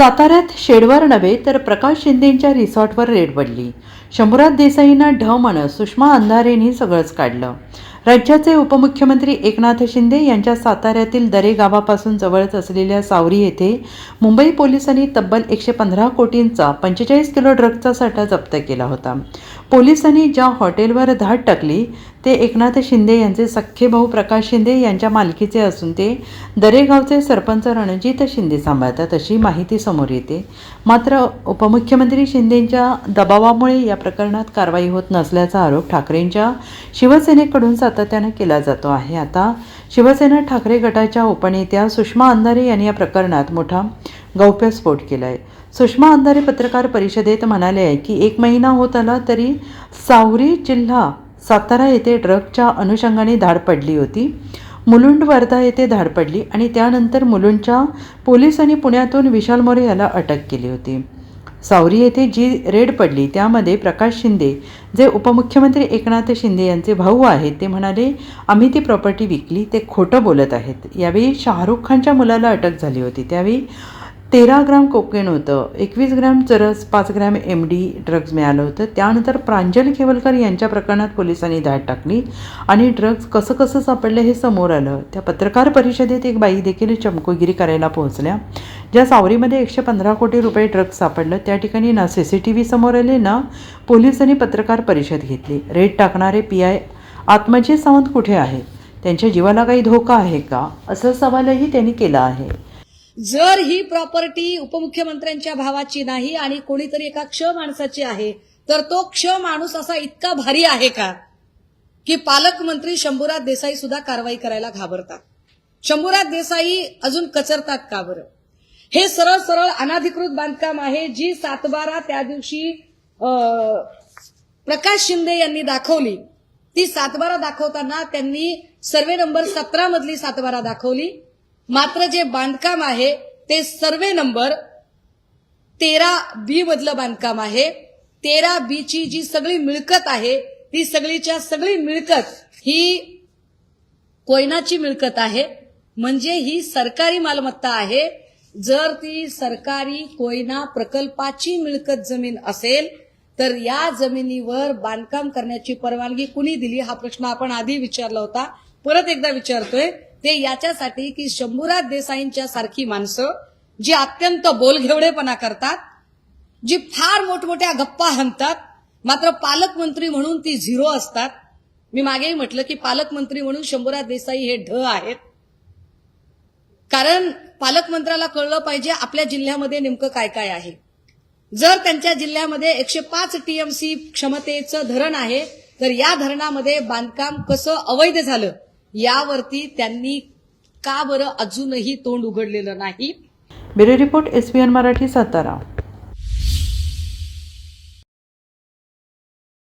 साताऱ्यात शेडवर नव्हे तर प्रकाश शिंदेंच्या रिसॉर्टवर रेड पडली. शंभूराज देसाईंना ढ म्हणत सुषमा अंधारेंनी सगळंच काढलं. राज्याचे उपमुख्यमंत्री एकनाथ शिंदे यांच्या साताऱ्यातील दरे गावापासून जवळच असलेल्या सावरी येथे मुंबई पोलिसांनी तब्बल एकशे पंधरा कोटींचा पंचेचाळीस किलो ड्रगचा साठा जप्त केला होता. पोलिसांनी ज्या हॉटेलवर धाड टाकली ते एकनाथ शिंदे यांचे सख्खे भाऊ प्रकाश शिंदे यांच्या मालकीचे असून ते दरेगावचे सरपंच रणजित शिंदे सांभाळतात अशी माहिती समोर येते. मात्र उपमुख्यमंत्री शिंदेंच्या दबावामुळे या प्रकरणात कारवाई होत नसल्याचा आरोप ठाकरेंच्या शिवसेनेकडून सातत्यानं केला जातो आहे. आता शिवसेना ठाकरे गटाच्या उपनेत्या सुषमा अंधारे यांनी या प्रकरणात मोठा गौप्यस्फोट केला आहे सुषमा अंधारे पत्रकार परिषदेत म्हणाले आहे की एक महिना होत आला तरी सावरी जिल्हा सातारा येथे ड्रगच्या अनुषंगाने धाड पडली होती. मुलुंड वर्धा येथे धाड पडली आणि त्यानंतर मुलुंडच्या पोलिसांनी पुण्यातून विशाल मोरे याला अटक केली होती. सावरी येथे जी रेड पडली त्यामध्ये प्रकाश शिंदे जे उपमुख्यमंत्री एकनाथ शिंदे यांचे भाऊ आहेत ते म्हणाले आम्ही ती प्रॉपर्टी विकली ते खोटं बोलत आहेत. यावेळी शाहरुख खानच्या मुलाला अटक झाली होती. त्यावेळी तेरा ग्राम कोकेन होतं एकवीस ग्रॅम चरस पाच ग्रॅम एम डी ड्रग्ज मिळालं होतं. त्यानंतर प्रांजल खेवलकर यांच्या प्रकरणात पोलिसांनी धाड टाकली आणि ड्रग्ज कसं कसं सापडलं हे समोर आलं. त्या पत्रकार परिषदेत एक बाई देखील चमकोगिरी करायला पोहोचल्या. ज्या सावरीमध्ये एकशे पंधरा कोटी रुपये ड्रग्ज सापडलं त्या ठिकाणी ना सी सी टी व्ही समोर आले ना पोलिसांनी पत्रकार परिषद घेतली. रेड टाकणारे पी आय आत्मजी सावंत कुठे आहेत? त्यांच्या जीवाला काही धोका आहे का? असा सवालही त्यांनी केला आहे. जर ही प्रॉपर्टी उपमुख्यमंत्र्यांच्या भावाची नाही आणि कोणीतरी एका क्ष माणसाची आहे तर तो क्ष माणूस असा इतका भारी आहे का? की पालकमंत्री शंभूराज देसाई सुद्धा कारवाई करायला घाबरतात. शंभूराज देसाई अजून कचरतात का बरं? हे सरळ सरळ अनाधिकृत बांधकाम आहे जी सातबारा त्या दिवशी प्रकाश शिंदे यांनी दाखवली. ती सातबारा दाखवताना त्यांनी सर्वे नंबर सतरा मधली सातबारा दाखवली. मात्र जे बांधकाम आहे ते सर्वे नंबर तेरा बी मधलं बांधकाम आहे. तेरा बी ची जी सगळी मिळकत आहे ती सगळीच्या सगळी मिळकत ही कोयनाची मिळकत आहे. म्हणजे ही सरकारी मालमत्ता आहे. जर ती सरकारी कोयना प्रकल्पाची मिळकत जमीन असेल तर या जमिनीवर बांधकाम करण्याची परवानगी कुणी दिली? हा प्रश्न आपण आधी विचारला होता. परत एकदा विचारतोय. ते याच्यासाठी की शंभूराज देसाईंच्या सारखी माणसं जी अत्यंत बोलघेवडेपणा करतात जी फार मोठमोठ्या गप्पा हाणतात मात्र पालकमंत्री म्हणून ती झिरो असतात. मी मागेही म्हटलं की पालकमंत्री म्हणून शंभूराज देसाई हे ढ आहेत. कारण पालकमंत्र्याला कळलं पाहिजे आपल्या जिल्ह्यामध्ये नेमकं काय काय आहे. जर त्यांच्या जिल्ह्यामध्ये एकशे पाच टीएमसी क्षमतेचं धरण आहे तर या धरणामध्ये बांधकाम कसं अवैध झालं? यावरती त्यांनी का बरं अजूनही तोंड उघडलेलं नाही? Bureau report S N Marathi Satara.